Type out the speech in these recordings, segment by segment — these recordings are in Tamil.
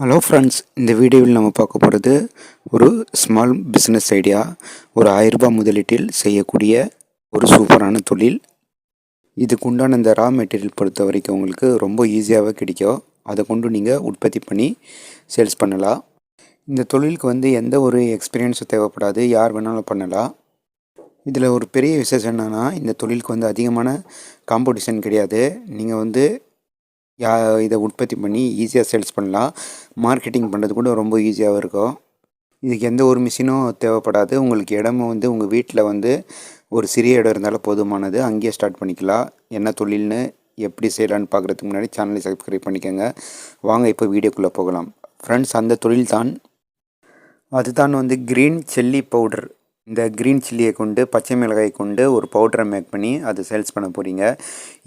ஹலோ ஃப்ரெண்ட்ஸ் இந்த வீடியோவில் நம்ம பார்க்க போகிறது ஒரு ஸ்மால் பிஸ்னஸ் ஐடியா ஒரு ஆயிரரூபா முதலீட்டில் செய்யக்கூடிய ஒரு சூப்பரான தொழில். இதுக்கு உண்டான இந்த ரா மெட்டீரியல் பொறுத்த வரைக்கும் உங்களுக்கு ரொம்ப ஈஸியாகவே கிடைக்கும். அதை கொண்டு நீங்கள் உற்பத்தி பண்ணி சேல்ஸ் பண்ணலாம். இந்த தொழிலுக்கு வந்து எந்த ஒரு எக்ஸ்பீரியன்ஸும் தேவைப்படாது யார் வேணாலும் பண்ணலாம். இதில் ஒரு பெரிய விசேஷம் என்னென்னா இந்த தொழிலுக்கு வந்து அதிகமான காம்படிஷன் கிடையாது. நீங்கள் வந்து யா இதை உற்பத்தி பண்ணி ஈஸியாக சேல்ஸ் பண்ணலாம். மார்க்கெட்டிங் பண்ணுறது கூட ரொம்ப ஈஸியாகவும் இருக்கும். இதுக்கு எந்த ஒரு மிஷினும் தேவைப்படாது. உங்களுக்கு இடமும் வந்து உங்கள் வீட்டில் வந்து ஒரு சிறிய இடம் இருந்தாலும் போதுமானது. அங்கேயே ஸ்டார்ட் பண்ணிக்கலாம். என்ன தொழில்னு எப்படி செய்யலான்னு பார்க்குறதுக்கு முன்னாடி சேனலை சப்ஸ்கிரைப் பண்ணிக்கோங்க. வாங்க இப்போ வீடியோக்குள்ளே போகலாம். ஃப்ரெண்ட்ஸ் அந்த தொழில் தான் அதுதான் வந்து க்ரீன் செல்லி பவுடர் இந்த க்ரீன் சில்லியை கொண்டு பச்சை மிளகாய் கொண்டு ஒரு பவுடரை மேக் பண்ணி அதை சேல்ஸ் பண்ண போகிறீங்க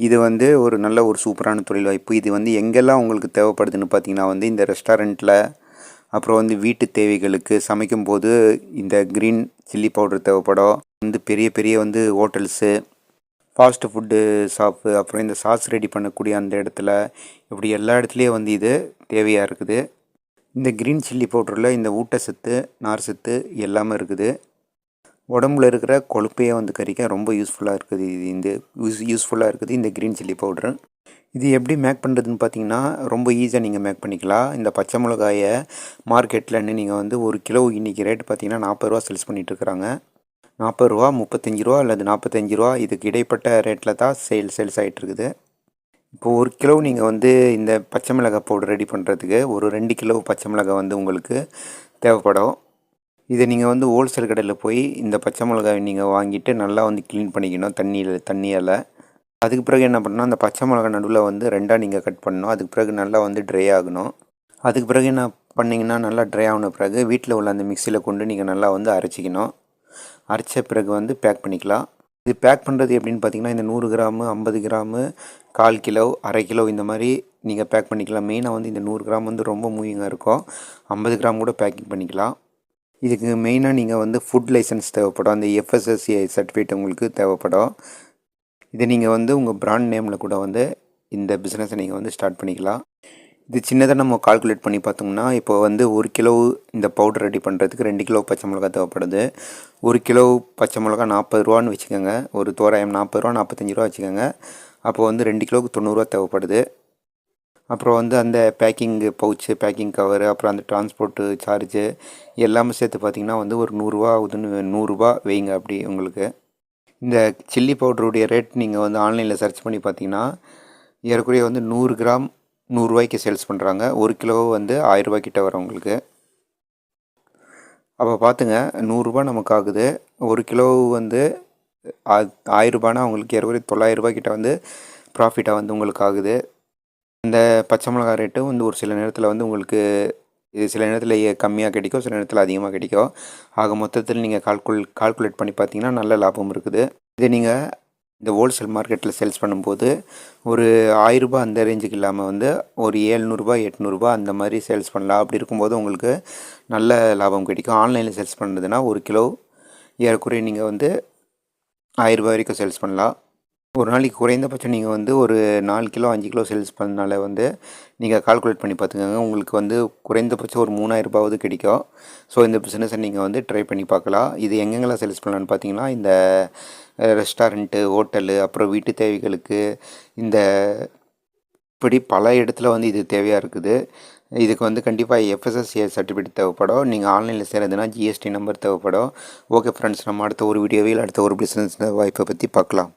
இது வந்து ஒரு நல்ல ஒரு சூப்பரான தொழில் வாய்ப்பு. இது வந்து எங்கெல்லாம் உங்களுக்கு தேவைப்படுதுன்னு பார்த்தீங்கன்னா வந்து இந்த ரெஸ்டாரண்ட்டில் அப்புறம் வந்து வீட்டு தேவைகளுக்கு சமைக்கும் போது இந்த க்ரீன் சில்லி பவுடர் தேவைப்படும். வந்து பெரிய பெரிய வந்து ஹோட்டல்ஸு ஃபாஸ்ட் ஃபுட்டு ஷாப்பு அப்புறம் இந்த சாஸ் ரெடி பண்ணக்கூடிய அந்த இடத்துல இப்படி எல்லா இடத்துலையும் வந்து இது தேவையாக இருக்குது. இந்த க்ரீன் சில்லி பவுடரில் இந்த ஊட்டச்சத்து நார் சத்து எல்லாமே இருக்குது. உடம்புல இருக்கிற கொழுப்பையே வந்து கறிக்க ரொம்ப யூஸ்ஃபுல்லாக இருக்குது. இது இந்த யூஸ் யூஸ்ஃபுல்லாக இருக்குது. இந்த க்ரீன் சில்லி பவுட்ரு இது எப்படி மேக் பண்ணுறதுன்னு பார்த்தீங்கன்னா ரொம்ப ஈஸியாக நீங்கள் மேக் பண்ணிக்கலாம். இந்த பச்சை மிளகாயை மார்க்கெட்டில்னு நீங்கள் வந்து ஒரு கிலோ இன்றைக்கி ரேட் பார்த்தீங்கன்னா நாற்பது ரூபா சேல்ஸ் பண்ணிகிட்ருக்குறாங்க நாற்பது ரூபா முப்பத்தஞ்சு ரூபா அல்லது நாற்பத்தஞ்சு ரூபா இதுக்கு இடைப்பட்ட ரேட்டில் தான் சேல் சேல்ஸ் ஆகிட்டுருக்குது இப்போது ஒரு கிலோ நீங்கள் வந்து இந்த பச்சை மிளகாய் பவுடர் ரெடி பண்ணுறதுக்கு ஒரு ரெண்டு கிலோ பச்சை மிளகாய் வந்து உங்களுக்கு தேவைப்படும். இதை நீங்கள் வந்து ஹோல்சேல் கடையில் போய் இந்த பச்சை மிளகாய் நீங்கள் வாங்கிட்டு நல்லா வந்து க்ளீன் பண்ணிக்கணும் தண்ணியில் தண்ணியால். அதுக்கு பிறகு என்ன பண்ணணும்? அந்த பச்சை மிளகாய் நடுவில் வந்து ரெண்டாக நீங்கள் கட் பண்ணணும். அதுக்கு பிறகு நல்லா வந்து ட்ரை ஆகணும். அதுக்கு பிறகு என்ன பண்ணிங்கன்னா நல்லா ட்ரை ஆகின பிறகு வீட்டில் உள்ள அந்த மிக்சியில் கொண்டு நீங்கள் நல்லா வந்து அரைச்சிக்கணும். அரைச்ச பிறகு வந்து பேக் பண்ணிக்கலாம். இது பேக் பண்ணுறது எப்படின்னு பார்த்தீங்கன்னா இந்த நூறு கிராமு ஐம்பது கிராமு கால் கிலோ அரை கிலோ இந்த மாதிரி நீங்கள் பேக் பண்ணிக்கலாம். மெயினாக வந்து இந்த நூறு கிராம் வந்து ரொம்ப மூவிங்காக இருக்கும். ஐம்பது கிராம் கூட பேக்கிங் பண்ணிக்கலாம். இதுக்கு மெயினாக நீங்கள் வந்து ஃபுட் லைசன்ஸ் தேவைப்படும். அந்த எஃப்எஸ்எஸ்சிஐ சர்டிஃபிகேட் உங்களுக்கு தேவைப்படும். இது நீங்கள் வந்து உங்கள் ப்ராண்ட் நேமில் கூட வந்து இந்த பிஸ்னஸை நீங்கள் வந்து ஸ்டார்ட் பண்ணிக்கலாம். இது சின்னதாக நம்ம கால்குலேட் பண்ணி பார்த்தோம்னா இப்போ வந்து ஒரு கிலோ இந்த பவுடர் ரெடி பண்ணுறதுக்கு ரெண்டு கிலோ பச்சை மிளகா தேவைப்படுது. ஒரு கிலோ பச்சை மிளகா நாற்பது ரூபான்னு வச்சுக்கோங்க. ஒரு தோராயம் நாற்பது ரூபா நாற்பத்தஞ்சு ரூபா வச்சுக்கோங்க. அப்போ வந்து ரெண்டு கிலோவுக்கு தொண்ணூறுரூவா தேவைப்படுது. அப்புறம் வந்து அந்த பேக்கிங்கு பவுச்சு பேக்கிங் கவரு அப்புறம் அந்த டிரான்ஸ்போர்ட்டு சார்ஜு எல்லாமே சேர்த்து பார்த்திங்கன்னா வந்து ஒரு நூறுரூவா ஆகுதுன்னு நூறுரூவா வைங்க அப்படி உங்களுக்கு. இந்த சில்லி பவுடருடைய ரேட் நீங்கள் வந்து ஆன்லைனில் சர்ச் பண்ணி பார்த்தீங்கன்னா ஏறக்குறைய வந்து நூறு கிராம் நூறுரூவாய்க்கு சேல்ஸ் பண்ணுறாங்க ஒரு கிலோ வந்து ஆயிரரூபா கிட்ட வரும் உங்களுக்கு. அப்போ பார்த்துங்க நூறுரூபா நமக்கு ஆகுது. ஒரு கிலோ வந்து ஆயிரரூபானா உங்களுக்கு ஏறக்குறைய தொள்ளாயிரரூபா கிட்ட வந்து ப்ராஃபிட்டாக வந்து உங்களுக்கு ஆகுது. இந்த பச்சை மிளகா ரேட்டும் வந்து ஒரு சில நேரத்தில் வந்து உங்களுக்கு இது சில நேரத்தில் கம்மியாக கிடைக்கும் சில நேரத்தில் அதிகமாக கிடைக்கும். ஆக மொத்தத்தில் நீங்கள் கால்குல் கால்குலேட் பண்ணி பார்த்தீங்கன்னா நல்ல லாபம் இருக்குது. இது நீங்கள் இந்த ஹோல்சேல் மார்க்கெட்டில் சேல்ஸ் பண்ணும்போது ஒரு ஆயிரரூபா அந்த ரேஞ்சுக்கு இல்லாமல் வந்து ஒரு ஏழ்நூறுபா எட்நூறுபா அந்த மாதிரி சேல்ஸ் பண்ணலாம். அப்படி இருக்கும்போது உங்களுக்கு நல்ல லாபம் கிடைக்கும். ஆன்லைனில் சேல்ஸ் பண்ணுறதுனா ஒரு கிலோ ஏறக்குறைய நீங்கள் வந்து ஆயிரரூபா வரைக்கும் சேல்ஸ் பண்ணலாம். ஒரு நாளைக்கு குறைந்தபட்சம் நீங்கள் வந்து ஒரு நாலு கிலோ அஞ்சு கிலோ சேல்ஸ் பண்ணனால வந்து நீங்கள் கால்குலேட் பண்ணி பார்த்துக்கோங்க உங்களுக்கு வந்து குறைந்தபட்சம் ஒரு மூணாயிரரூபாவது கிடைக்கும். ஸோ இந்த பிஸ்னஸை நீங்கள் வந்து ட்ரை பண்ணி பார்க்கலாம் இது எங்கெங்கெல்லாம் சேல்ஸ் பண்ணலான்னு பார்த்தீங்கன்னா இந்த ரெஸ்டாரண்ட்டு ஹோட்டலு அப்புறம் வீட்டு தேவைகளுக்கு இந்த இப்படி பல இடத்துல வந்து இது தேவையாக இருக்குது. இதுக்கு வந்து கண்டிப்பாக எஃப்எஸ்எஸ்ஏ சர்டிஃபிகேட் தேவைப்படும். நீங்கள் ஆன்லைனில் செய்கிறதுனா ஜிஎஸ்டி நம்பர் தேவைப்படும். ஓகே ஃப்ரெண்ட்ஸ் நம்ம அடுத்த ஒரு வீடியோவில் அடுத்த ஒரு பிஸ்னஸ் வாய்ப்பை பற்றி பார்க்கலாம்